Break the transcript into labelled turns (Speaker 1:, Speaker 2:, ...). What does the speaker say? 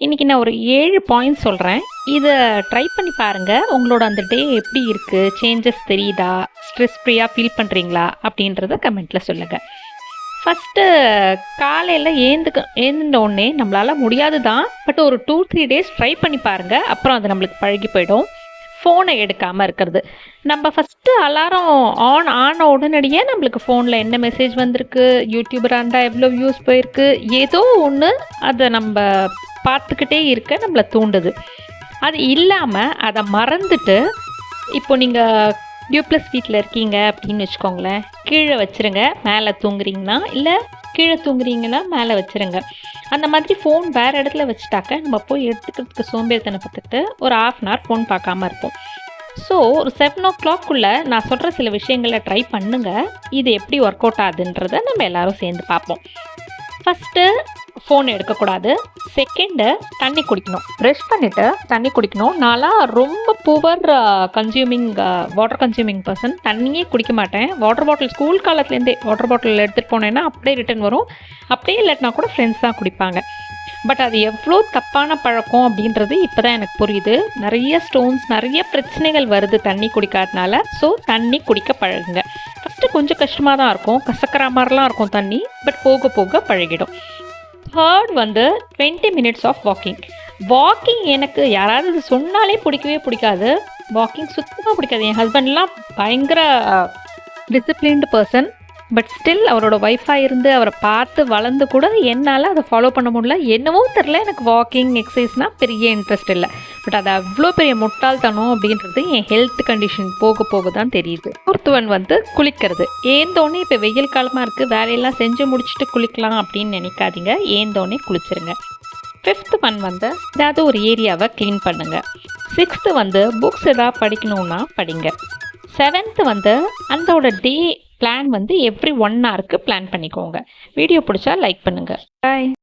Speaker 1: இன்றைக்கி நான் ஒரு ஏழு பாயிண்ட் சொல்கிறேன் இதை ட்ரை பண்ணி பாருங்கள் உங்களோட அந்த டே எப்படி இருக்குது சேஞ்சஸ் தெரியுதா? ஸ்ட்ரெஸ் ஃப்ரீயாக ஃபீல் பண்ணுறீங்களா அப்படின்றத கமெண்ட்டில் சொல்லுங்கள் ஃபஸ்ட்டு காலையில் ஏந்துக்க ஏந்தின உடனே நம்மளால் முடியாது தான் பட் ஒரு டூ த்ரீ டேஸ் ட்ரை பண்ணி பாருங்கள் அப்புறம் அது நம்மளுக்கு பழகி போயிடும். ஃபோனை எடுக்காமல் இருக்கிறது. நம்ம ஃபஸ்ட்டு அலாரம் ஆன் ஆன உடனடியே நம்மளுக்கு ஃபோனில் என்ன மெசேஜ் வந்திருக்கு? யூடியூபராக இருந்தால் எவ்வளோ வியூஸ் போயிருக்கு? ஏதோ ஒன்று அதை நம்ம பார்த்துக்கிட்டே இருக்க நம்மளை தூண்டுது. அது இல்லாமல் அதை மறந்துட்டு இப்போ நீங்கள் டியூப்ளஸ் வீட்டில் இருக்கீங்க அப்படின்னு வச்சுக்கோங்களேன். கீழே வச்சுருங்க மேலே தூங்குறீங்கன்னா இல்லை கீழே தூங்குறீங்கன்னா மேலே வச்சுருங்க. அந்த மாதிரி ஃபோன் வேறு இடத்துல வச்சுட்டாக்க நம்ம போய் எடுத்துக்கிறதுக்கு சோம்பேறித்தனப்பட்டுட்டு ஒரு ஆஃப் அன் ஹவர் ஃபோன் பார்க்காம இருப்போம். ஸோ ஒரு செவன் ஓ கிளாக்குள்ளே நான் சொல்கிற சில விஷயங்களை ட்ரை பண்ணுங்கள் இது எப்படி ஒர்க் அவுட் ஆகுதுன்றதை நம்ம எல்லாரும் சேர்ந்து பார்ப்போம். ஃபஸ்ட்டு ஃபோன் எடுக்கக்கூடாது. செகண்டு தண்ணி குடிக்கணும். ப்ரெஷ் பண்ணிவிட்டு தண்ணி குடிக்கணும். நான்லாம் ரொம்ப poor consuming water consuming person தண்ணியே குடிக்க மாட்டேன். வாட்டர் பாட்டில் ஸ்கூல் காலத்துலேருந்தே வாட்டர் பாட்டில் எடுத்துகிட்டு போனேன்னா அப்படியே ரிட்டர்ன் வரும். அப்படியே இல்லாட்டினா கூட ஃப்ரெண்ட்ஸ் தான் குடிப்பாங்க. பட் அது எவ்வளோ தப்பான பழக்கம் அப்படின்றது இப்போ தான் எனக்கு புரியுது. நிறைய ஸ்டோன்ஸ் நிறைய பிரச்சனைகள் வருது தண்ணி குடிக்காதனால. ஸோ தண்ணி குடிக்க பழகுங்க. ஃபஸ்ட்டு கொஞ்சம் கஷ்டமாக தான் இருக்கும். கசக்கிற மாதிரிலாம் இருக்கும் தண்ணி. பட் போக போக பழகிடும். தேர்ட் வந்து twenty minutes of walking walking எனக்கு யாராவது சொன்னாலே பிடிக்கவே பிடிக்காது. வாக்கிங் சுத்தமாக பிடிக்காது. என் ஹஸ்பண்ட்லாம் பயங்கர டிசிப்ளின்டு பர்சன் பட் ஸ்டில் அவரோட ஒய்ஃபாக இருந்து அவரை பார்த்து வளர்ந்து கூட என்னால் அதை ஃபாலோ பண்ண முடியல. என்னவோ தெரில எனக்கு வாக்கிங் எக்ஸசைஸ்னால் பெரிய இன்ட்ரெஸ்ட் இல்லை. பட் அது அவ்வளோ பெரிய முட்டாள்தனம் அப்படின்றது என் ஹெல்த் கண்டிஷன் போக போக தான் தெரியுது. ஒருத்தவன் வந்து குளிக்கிறது. ஏந்தோடனே இப்போ வெயில் காலமாக இருக்குது வேலையெல்லாம் செஞ்சு முடிச்சுட்டு குளிக்கலாம் அப்படின்னு நினைக்காதீங்க. ஏந்தோடனே குளிச்சிருங்க. ஃபிஃப்த் ஒன் வந்து ஏதாவது ஒரு ஏரியாவை க்ளீன் பண்ணுங்கள் சிக்ஸ்த்து வந்து புக்ஸ் எதாவது படிக்கணும்னா படிங்க. செவன்த்து வந்து அந்தோட டே பிளான் வந்து எவ்ரி ஒன் ஹவருக்கு பிளான் பண்ணிக்கோங்க. வீடியோ பிடிச்சா லைக் பண்ணுங்கள் பாய்